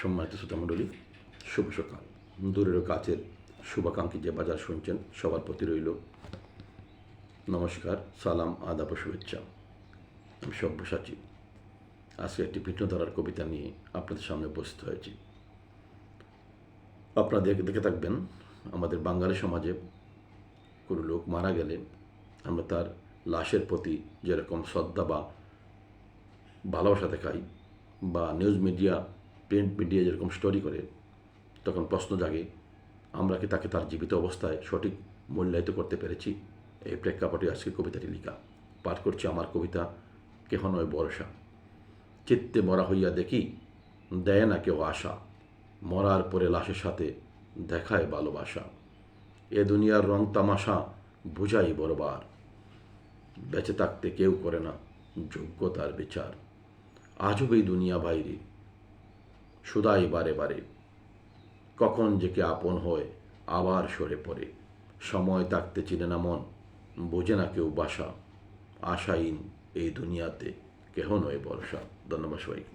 সম্মানিত শ্রোতামণ্ডলী শুভ সকাল। দূরের ও কাছের শুভাকাঙ্ক্ষী যে বাজার শুনছেন, সবার প্রতি রইল নমস্কার, সালাম, আদাব শুভেচ্ছা। আমি সব্যসাচী আজকে একটি ভিন্ন ধারার কবিতা নিয়ে আপনাদের সামনে উপস্থিত হয়েছি। আপনারা দেখে দেখে থাকবেন, আমাদের বাঙালি সমাজে কোনো লোক মারা গেলে আমরা তার লাশের প্রতি যেরকম শ্রদ্ধা বা ভালোবাসা দেখাই বা নিউজ মিডিয়া প্রিন্ট মিডিয়া যেরকম স্টোরি করে, তখন প্রশ্ন জাগে, আমরা কি তাকে তার জীবিত অবস্থায় সঠিক মূল্যায়িত করতে পেরেছি? এই প্রেক্ষাপটে আজকে কবিতাটি লিখা। পাঠ করছি আমার কবিতা, কেহ নয় বরসা চিত্তে মরা হইয়া দেখি, দেয় না কেউ আশা। মরার পরে লাশের সাথে দেখায় ভালোবাসা। এ দুনিয়ার রং তামাশা, বুঝাই বরবার। বেঁচে থাকতে কেউ করে না যোগ্যতার বিচার। আজব এই দুনিয়া বাইরে সুদাই বারে বারে। কখন যে কে আপন হয় আবার সরে পড়ে। সময় তাকতে চিনে না মন, বোঝে না কেউ বাসা। আশাহীন এই দুনিয়াতে কেহ নয় বর্ষা। ধন্যবাদ সবাইকে।